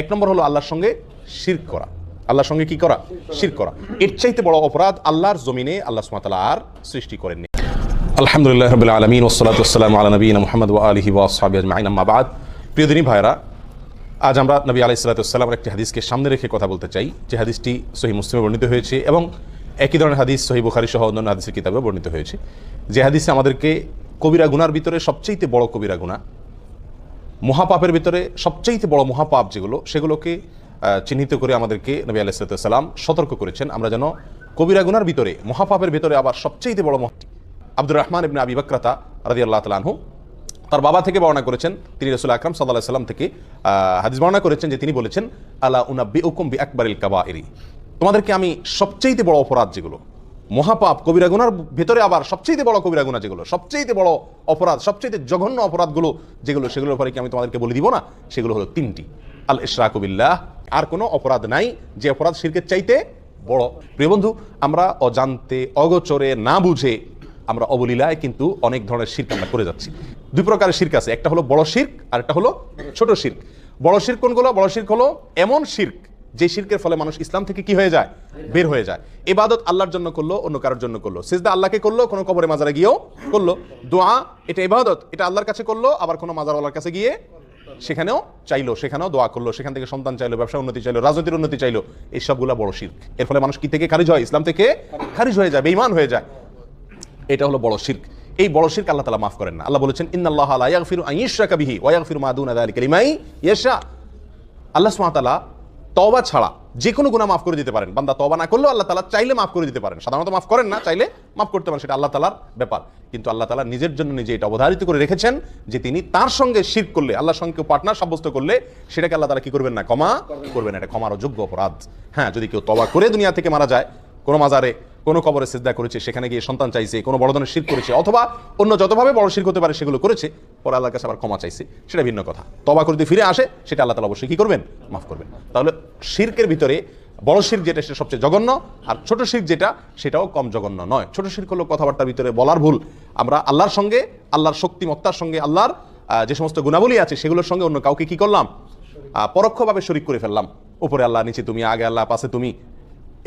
এক নম্বর হলো আল্লাহর সঙ্গে শির করা। আল্লাহর সঙ্গে কি করা? শির করা। এর চাইতে বড় অপরাধ আল্লাহর জমিনে আল্লাহ সুমাতালা আর সৃষ্টি করেননি। আলহামদুলিল্লাহ রবিল আলমিন ওসলাত ওসালাম আলা নবীন মোহাম্মদ আলহি ওয়াসাবি আজমাইন, আম্মা বাদ। প্রিয় দিনী ভাইরা আজ আমরা নবী আলাই সালাতামের একটি হাদিসকে সামনে রেখে কথা বলতে চাই। যে হাদিসটি সহি মুসলিমে বর্ণিত হয়েছে এবং একই ধরনের হাদিস সহি বুখারি সহ অন্যান্য হাদিসের কিতাবে বর্ণিত হয়েছে। যে হাদিসে আমাদেরকে কবিরা গুনার ভিতরে সবচেয়ে বড় কবিরা গুণা মহাপাপের ভিতরে সবচাইতে বড় মহাপাপ যেগুলো, সেগুলোকে চিহ্নিত করে আমাদেরকে নবী আলাইসালাম সতর্ক করেছেন। আমরা যেন কবিরাগুনার ভিতরে, মহাপাপের ভিতরে আবার সবচাইতে বড় মহটি আব্দুর রহমান ইবনে আবি বক্রতা রাজি আল্লাহ তালাহু তার বাবা থেকে বর্ণনা করেছেন। তিনি রসুল আকরাম সাল্লাহ সাল্লাম থেকে হাদিস বর্ণনা করেছেন যে তিনি বলেছেন আল্লাহ উনাব্বি উকুম বি আকবরিল কাবা এরি তোমাদেরকে আমি সবচাইতে বড় অপরাধ যেগুলো মহাপাপ কবিরা গুনার ভেতরে আবার সবচেয়ে বড় কবিরা গুণা যেগুলো সবচেয়ে বড় অপরাধ সবচেয়ে জঘন্য অপরাধগুলো যেগুলো, সেগুলোর পরে কি আমি তোমাদেরকে বলে দিব না? সেগুলো হলো তিনটি। আল ইশরাকুবিল্লাহ আর কোনো অপরাধ নাই, যে অপরাধ শিরকের চাইতে বড়। প্রিয় বন্ধু, আমরা অজান্তে, অগোচরে, না বুঝে আমরা অবলীলায় কিন্তু অনেক ধরনের শির্ক আমরা করে যাচ্ছি। দুই প্রকারের শির্ক আছে, একটা হলো বড় শির্ক আর একটা হলো ছোট শির্ক। বড় শির্ক কোনগুলো? বড় শির্ক হলো এমন শির্ক যে শিরকের ফলে মানুষ ইসলাম থেকে কি হয়ে যায়? বের হয়ে যায়। এবাদত আল্লাহর জন্য করল, অন্য কারোর জন্য করল। সিজদা আল্লাহকে করল, কোনো কবরে মাজারে গিয়েও করল। দোয়া, এটা ইবাদত, এটা আল্লাহর কাছে করল, আবার কোনো মাজারওয়ালার কাছে গিয়ে সেখানেও চাইলো, সেখানেও দোয়া করল, সেখান থেকে সন্তান চাইলো, ব্যবসা উন্নতি চাইলো, রাজনীতির উন্নতি চাইলো এই সবগুলো বড় শির্ক। এর ফলে মানুষ কি থেকে খারিজ হয়? ইসলাম থেকে খারিজ হয়ে যায়, বেঈমান হয়ে যায়। এটা হলো বড় শির্ক। এই বড় শির্ক আল্লাহ তালা মাফ করেন না। আল্লাহ বলেছেন, ইন্নাল্লাহ লা ইয়াগফিরু আন ইউশরাকা বিহি ওয়া ইয়াগফিরু মা দুনা যালিকা লিমান ইয়াশা। আল্লাহ সুবহানাহু ওয়া তাআলা তওবা ছাড়া যে কোনো গুনাহ মাফ করে দিতে পারেন। বান্দা তবা না করলেও আল্লাহ তালা চাইলে মাফ করে দিতে পারেন। সাধারণত মাফ করেন না, চাইলে মাফ করতে পারেন, সেটা আল্লাহ তালার ব্যাপার। কিন্তু আল্লাহ তালা নিজের জন্য নিজে এটা অবধারিত করে রেখেছেন যে তিনি তার সঙ্গে শিরক করলে, আল্লাহর সঙ্গে পার্টনার সাব্যস্ত করলে, সেটাকে আল্লাহ তালা কি করবেন না? ক্ষমা করবেন এটা ক্ষমার যোগ্য অপরাধ। হ্যাঁ যদি কেউ তবা করে দুনিয়া থেকে মারা যায়, কোনো মাজারে, কোনো কবরে সিজদা করেছে, সেখানে গিয়ে সন্তান চাইছে, কোনো বড় ধরনের শির করেছে, অথবা অন্য যতভাবে বড় শির হতে পারে সেগুলো করেছে পরে আল্লাহর কাছে আবার ক্ষমা চাইছে, সেটা ভিন্ন কথা। তবা করে যদি ফিরে আসে, সেটা আল্লাহ তালা অবশ্যই কি করবেন? মাফ করবেন। তাহলে শির্কের ভিতরে বড় শির যেটা, সেটা সবচেয়ে জঘন্য, আর ছোট শির যেটা, সেটাও কম জঘন্য নয়। ছোট শির হলো কথাবার্তার ভিতরে বলার ভুল। আমরা আল্লাহর সঙ্গে, আল্লাহর শক্তিমত্তার সঙ্গে, আল্লাহর যে সমস্ত গুণাবলী আছে, সেগুলোর সঙ্গে অন্য কাউকে কি করলাম? পরোক্ষভাবে শরিক করে ফেললাম। উপরে আল্লাহ, নিচে তুমি, আগে আল্লাহ, পাশে তুমি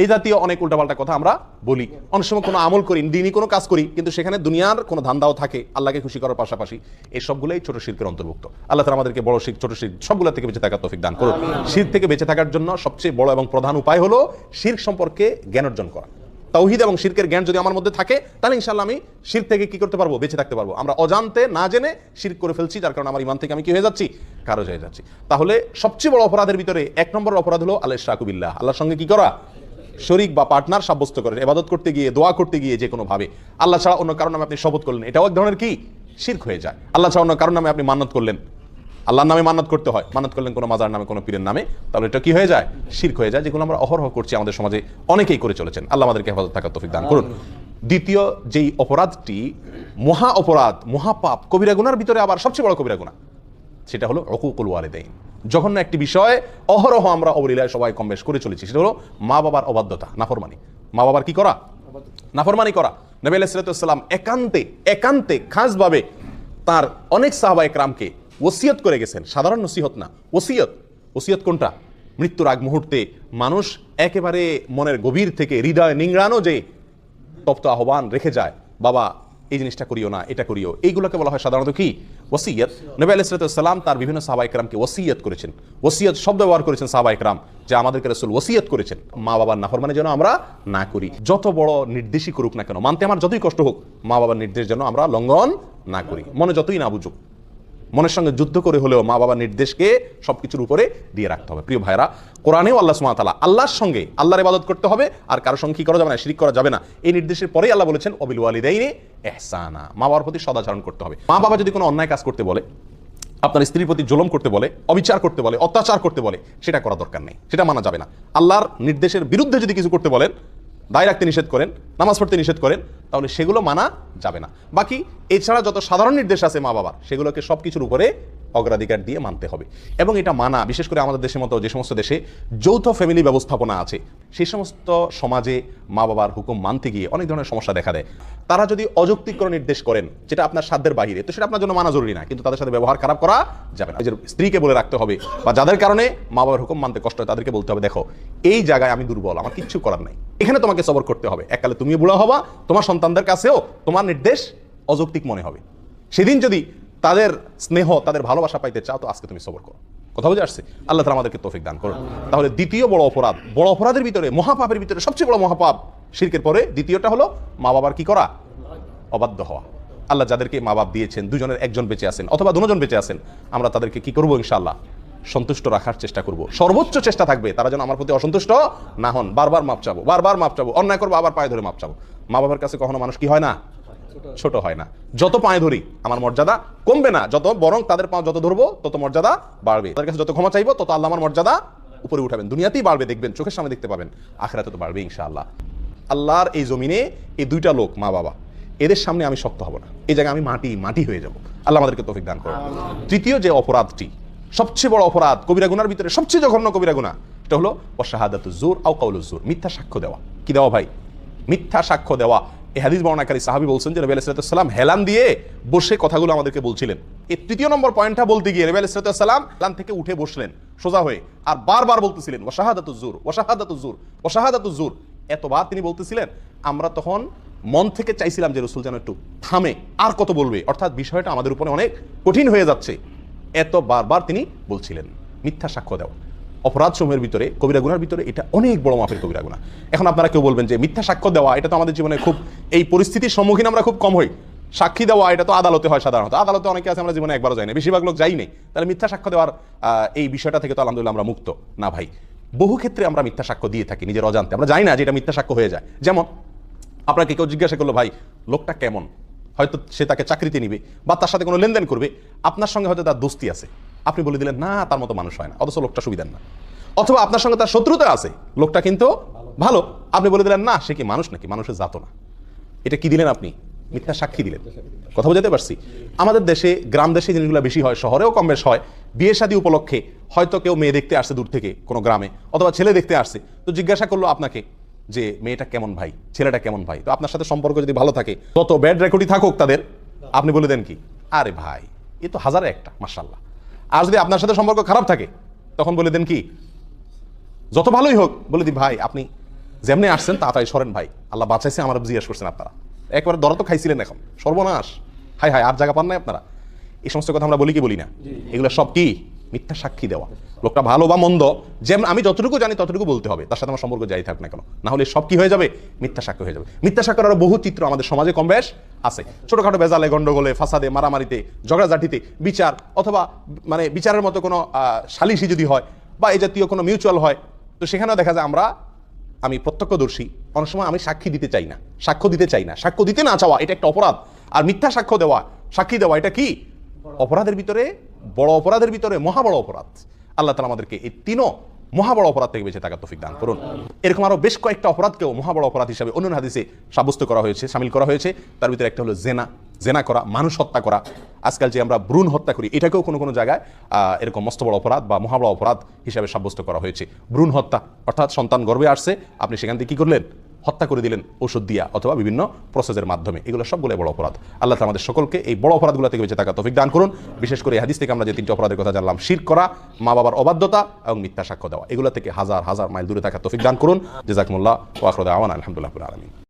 এই জাতীয় অনেক উল্টাপাল্টা কথা আমরা বলি। অনেক সময় কোনো আমল করি দিনই কোনো কাজ করি কিন্তু সেখানে দুনিয়ার কোনো ধান্দাও থাকে আল্লাহকে খুশি করার পাশাপাশি এই সবগুলোই ছোট শিল্পের অন্তর্ভুক্ত। আল্লাহ তালা আমাদেরকে বড় শিখ ছোট শিখ সবগুলো থেকে বেঁচে থাকার তৌফিক দান করুন। শির থেকে বেঁচে থাকার জন্য সবচেয়ে বড় এবং প্রধান উপায় হলো শির সম্পর্কে জ্ঞান অর্জন করা। তৌহিদ এবং শিরকের জ্ঞান যদি আমার মধ্যে থাকে তাহলে ইনশাল্লাহ আমি শির থেকে কি করতে পারব? বেঁচে থাকতে পারব। আমরা অজান্তে না জেনে শির করে ফেলছি যার কারণে আমার ইমান থেকে আমি কি হয়ে যাচ্ছি? কারও হয়ে যাচ্ছি। তাহলে সবচেয়ে বড় অপরাধের ভিতরে এক নম্বর অপরাধ হলো আল্লাহ শাকুবিল্লাহ আল্লাহর সঙ্গে কি করা? শরিক বা পার্টনার সাব্যস্ত করেন এবাদত করতে গিয়ে, দোয়া করতে গিয়ে যে কোনো ভাবে। আল্লাহ ছাড়া অন্য কারণ নামে আপনি শপথ করলেন, এটাও এক ধরনের কি? শির্ক হয়ে যায়। আল্লাহ ছাড়া অন্য কারণ নামে আপনি মান্নত করলেন। আল্লাহর নামে মান্নত করতে হয়। মান্নত করলেন কোনো মাজার নামে, কোনো পীরের নামে। তাহলে এটা কি হয়ে যায়? শির্ক হয়ে যায়, যেগুলো আমরা অহরহ করছি আমাদের সমাজে অনেকেই করে চলেছেন। আল্লাহ আমাদেরকে হেফাজত থাকার তৌফিক দান করুন। দ্বিতীয় যেই অপরাধটি, মহা অপরাধ, মহাপাপ, কবিরা গুনার ভিতরে আবার সবচেয়ে বড় কবিরা গুনাহ। সেটা হলো অকুকুল ওয়ালিদাইন। জঘন্য একটি বিষয়ে, অহরহ আমরা অবলীলায় সবাই কম বেশ করে চলেছি। সেটা হলো মা বাবার অবাধ্যতা, নাফরমানি। মা বাবার কি করা? নাফরমানি করা। নবী আলাইসালাম একান্তে একান্তে খাসভাবে তার অনেক সাহাবা একরামকে ওসিয়ত করে গেছেন। সাধারণ নসিহত না, ওসিয়ত। ওসিয়ত কোনটা? মৃত্যুর আগ মুহূর্তে মানুষ একেবারে মনের গভীর থেকে হৃদয় নিংড়ানো যে তপ্ত আহ্বান রেখে যায়, বাবা এই জিনিসটা করিও না, এটা করিও। এইগুলোকে বলা হয় সাধারণত কি? ওসিয়ত। নবী আলাইসালাম তার বিভিন্ন সাহবা ইকরামকে ওসিয়ত করেছেন। ওসিয়ত শব্দ ব্যবহার করেছেন সাহবা ইকরাম, যে আমাদেরকে রসুল ওসিয়ত করেছেন। মা বাবার নাফর মানে যেন আমরা না করি। যত বড় নির্দেশই করুক না কেন, মানতে আমার যতই কষ্ট হোক মা বাবার নির্দেশ যেন আমরা লঙ্ঘন না করি। মনে যতই না বুঝুক। মনের সঙ্গে যুদ্ধ করে হলেও মা বাবার নির্দেশকে সবকিছুর উপরে দিয়ে রাখতে হবে। প্রিয় ভাইরা কোরআনেও আল্লাহ সুমাতালা আল্লাহর সঙ্গে আল্লাহর ইবাদত করতে হবে আর কারোর সঙ্গে কি করা যাবে না, শিরিক করা যাবে না। এই নির্দেশের পরেই আল্লাহ বলেছেন অবিল ওয়ালিদাইনে এহসানা মা বাবার প্রতি সদাচরণ করতে হবে। মা বাবা যদি কোনো অন্যায় কাজ করতে বলে, আপনার স্ত্রীর প্রতি জুলম করতে বলে, অবিচার করতে বলে, অত্যাচার করতে বলে, সেটা করা দরকার নেই, সেটা মানা যাবে না। আল্লাহর নির্দেশের বিরুদ্ধে যদি কিছু করতে বলেন দায় রাখতে নিষেধ করেন, নামাজ পড়তে নিষেধ করেন, তাহলে সেগুলো মানা যাবে না। বাকি, এছাড়া যত সাধারণ নির্দেশ আছে মা বাবার সেগুলোকে সব কিছুর উপরে অগ্রাধিকার দিয়ে মানতে হবে। এবং এটা মানা, বিশেষ করে আমাদের দেশের মতো যে সমস্ত দেশে যৌথ ফ্যামিলি ব্যবস্থাপনা আছে সেই সমস্ত সমাজে মা বাবার হুকুম মানতে গিয়ে অনেক ধরনের সমস্যা দেখা দেয়। তারা যদি অযৌক্তিক কোনো নির্দেশ করেন, যেটা আপনার সাধ্যের বাইরে তো সেটা আপনার জন্য মানা জরুরি না, কিন্তু তাদের সাথে ব্যবহার খারাপ করা যাবে না। নিজের স্ত্রীকে বলে রাখতে হবে, বা যাদের কারণে মা বাবার হুকুম মানতে কষ্ট হয়, তাদেরকে বলতে হবে, দেখো, এই জায়গায় আমি দুর্বল, আমার কিচ্ছু করার নাই। এখানে তোমাকে সবর করতে হবে। এককালে তুমিও বুড়া হবা, তোমার সন্তানদের কাছেও তোমার নির্দেশ অযৌক্তিক মনে হবে। সেদিন যদি তাদের স্নেহ, তাদের ভালোবাসা পাইতে চাও তো আজকে তুমি সবর করো। কথা বুঝে আসছে? আল্লাহ তালা আমাদেরকে তৌফিক দান করুন। তাহলে দ্বিতীয় বড় অপরাধ, বড় অপরাধের ভিতরে, মহাপাপের ভিতরে, সবচেয়ে বড় মহাপাপ শিরকের পরে দ্বিতীয়টা হলো মা বাবার কি করা? অবাধ্য হওয়া। আল্লাহ যাদেরকে মা বাপ দিয়েছেন, দুজনের একজন বেঁচে আছেন অথবা দুজন বেঁচে আছেন, আমরা তাদেরকে কি করব ইনশাল্লাহ সন্তুষ্ট রাখার চেষ্টা করব। সর্বোচ্চ চেষ্টা থাকবে, তারা যেন আমার প্রতি অসন্তুষ্ট না হন। বারবার মাপ চাবো, বারবার মাপ চাবো, অন্যায় করব, আবার পায়ে ধরে মাপ চাবো। মা বাবার কাছে কখনো মানুষ কি হয় না? ছোট। হয় না। যত পায়ে ধরি আমার মর্যাদা কমবে না। যত বরং তাদের পা যত ধরবো তত মর্যাদা বাড়বে। তাদের কাছে যত ক্ষমা চাইব তত আল্লাহ আমার মর্যাদা উপরে উঠাবেন। দুনিয়াতেই বাড়বে দেখবেন। চোখের সামনে দেখতে পাবেন। আখেরাতে তো বাড়বে ইনশাআল্লাহ। আল্লাহর এই জমিনে এই দুইটা লোক মা বাবা এদের সামনে আমি শক্ত হব না। এই জায়গায় আমি মাটি মাটি হয়ে যাব। আল্লাহ আমাদেরকে তৌফিক দান করুন। তৃতীয় যে অপরাধটি সবচেয়ে বড় অপরাধ কবিরা গুনার ভিতরে সবচেয়ে জঘন্য কবিরা গুনাহ এটা হলো অশাহাদাতু জোর আও কাউলু জোর মিথ্যা সাক্ষ্য দেওয়া। কি দেওয়া ভাই? মিথ্যা সাক্ষ্য দেওয়া। এই হাদিস বর্ণাকারী সাহাবি বলছেন যে রবি আলাইসালাম হেলান দিয়ে বসে কথাগুলো আমাদেরকে বলছিলেন। এই তৃতীয় নম্বর পয়েন্টটা বলতে গিয়ে রবি আলাইসালাম হেলান থেকে উঠে বসলেন সোজা হয়ে আর বারবার বলতেছিলেন ওয়াশাহাদাতু জোর ওয়াশাহাদাতু জোর ওয়াশাহাদাতু জোর এতবার তিনি বলতেছিলেন, আমরা তখন মন থেকে চাইছিলাম যে রসুল যেন একটু থামে, আর কত বলবে? অর্থাৎ বিষয়টা আমাদের উপরে অনেক কঠিন হয়ে যাচ্ছে। এত বারবার তিনি বলছিলেন, মিথ্যা সাক্ষ্য দেওয়া অপরাধ সমূহের ভিতরে, কবিরা গুনার ভিতরে এটা অনেক বড় মাপের কবিরা গুণা এখন আপনারা কেউ বলবেন যে মিথ্যা সাক্ষ্য দেওয়া, এটা তো আমাদের জীবনে খুব, এই পরিস্থিতির সম্মুখীন আমরা খুব কম হই। সাক্ষী দেওয়া, এটা তো আদালতে হয় সাধারণত। আদালতে অনেকে আছে, আমরা জীবনে একবারও যাই না। বেশিরভাগ লোক যাই নেই। তাহলে মিথ্যা সাক্ষ্য দেওয়ার এই বিষয়টা থেকে তো আলহামদুলিল্লাহ আমরা মুক্ত। না ভাই। বহু ক্ষেত্রে আমরা মিথ্যা সাক্ষ্য দিয়ে থাকি, নিজের অজান্তে। আমরা জানি না যে এটা মিথ্যা সাক্ষ্য হয়ে যায়। যেমন, আপনাকে কেউ জিজ্ঞাসা করল, ভাই, লোকটা কেমন? হয়তো সে তাকে চাকরিতে নিবে বা তার সাথে কোনো লেনদেন করবে। আপনার সঙ্গে হয়তো তার দোস্তি আছে। আপনি বলে দিলেন, না, তার মতো মানুষ হয় না, অথচ লোকটা সুবিধার না। অথবা আপনার সঙ্গে তার শত্রুতা আছে, লোকটা কিন্তু ভালো। আপনি বলে দিলেন, না, সে কি মানুষ নাকি? মানুষের জাত না। এটা কি দিলেন আপনি? মিথ্যা সাক্ষী দিলেন। কথা বুঝাতে পারছি? আমাদের দেশে, গ্রাম দেশে জিনিসগুলো বেশি হয়, শহরেও কম বেশ হয়। বিয়ে শাদী উপলক্ষে হয়তো কেউ মেয়ে দেখতে আসছে দূর থেকে কোনো গ্রামে, অথবা ছেলে দেখতে আসছে। তো জিজ্ঞাসা করল আপনাকে যে, মেয়েটা কেমন ভাই? ছেলেটা কেমন ভাই? তো আপনার সাথে সম্পর্ক যদি ভালো থাকে তত ব্যাড রেকর্ডই থাকুক তাদের, আপনি বলে দেন কি? আরে ভাই, এ তো হাজারে একটা মার্শাল্লাহ আর যদি আপনার সাথে সম্পর্ক খারাপ থাকে তখন বলে দেন কি? যত ভালোই হোক বলে দিই ভাই আপনি যেমনি আসছেন তাড়াতাড়ি সরেন ভাই। আল্লাহ বাঁচাইছে আমার জিজ্ঞেস করছেন আপনারা। একবারে দরা তো খাইছিলেন এখন। সর্বনাশ। হাই হাই আর জায়গা পান নাই আপনারা? এই সমস্ত কথা আমরা বলি কি বলি না? এগুলো সব কি? মিথ্যা সাক্ষী দেওয়া। লোকটা ভালো বা মন্দ যে আমি যতটুকু জানি ততটুকু বলতে হবে। তার সাথে আমার সম্পর্ক যাই থাক না কেন। না হলে সব কি হয়ে যাবে? মিথ্যা সাক্ষ্য হয়ে যাবে। মিথ্যা সাক্ষ্যের আরও বহু চিত্র আমাদের সমাজে কম বেশ আছে। ছোটখাটো বেজালে গন্ডগোলে, ফাসাদে, মারামারিতে, ঝগড়াঝাটিতে, বিচার অথবা মানে বিচারের মতো কোনো সালিসি যদি হয় বা এই জাতীয় কোনো মিউচুয়াল হয়, তো সেখানেও দেখা যায় আমরা, আমি প্রত্যক্ষদর্শী। অনেক সময় আমি সাক্ষী দিতে চাই না। সাক্ষ্য দিতে চাই না। সাক্ষ্য দিতে না চাওয়া, এটা একটা অপরাধ। আর মিথ্যা সাক্ষ্য দেওয়া, সাক্ষী দেওয়া, এটা কি? অপরাধের ভিতরে, বড় অপরাধের ভিতরে, মহা বড় অপরাধ। আল্লাহ তালা আমাদেরকে এই তিনও মহাবড় অপরাধ থেকে বেঁচে থাকার তফিক দান করুন। এরকম আরও বেশ কয়েকটা অপরাধকেও মহাবড় অপরাধ হিসাবে অন্য হাদিসে সাব্যস্ত করা হয়েছে, সামিল করা হয়েছে। তার ভিতরে একটা হলো জেনা জেনা করা, মানুষ হত্যা করা। আজকাল যে আমরা ভ্রূণ হত্যা করি, এটাকেও কোনো কোনো জায়গায় এরকম মস্ত বড় অপরাধ বা মহাবড় অপরাধ হিসাবে সাব্যস্ত করা হয়েছে। ভ্রূণ হত্যা, অর্থাৎ সন্তান গর্বে আসছে, আপনি সেখান থেকে কী করলেন? হত্যা করে দিলেন ওষুধ দিয়া অথবা বিভিন্ন প্রসেসের মাধ্যমে। এগুলো সবগুলো বড় অপরাধ। আল্লাহ আমাদের সকলকে এই বড় অপরাধগুলো থেকে বেঁচে থাকা তফিক দান করুন। বিশেষ করে হাদিস থেকে আমরা যে তিনটি অপরাধের কথা জানলাম, শির করা, মা বাবার অবাধ্যতা এবং মিথ্যা সাক্ষ্য দেওয়া। এগুলো থেকে হাজার হাজার মাইল দূরে থাকা তফিক দান করুন। জেজাকমুল্লাহ ওয়াখরুদ আওয়ান আলহামদুলিল্লাহ আলমিন।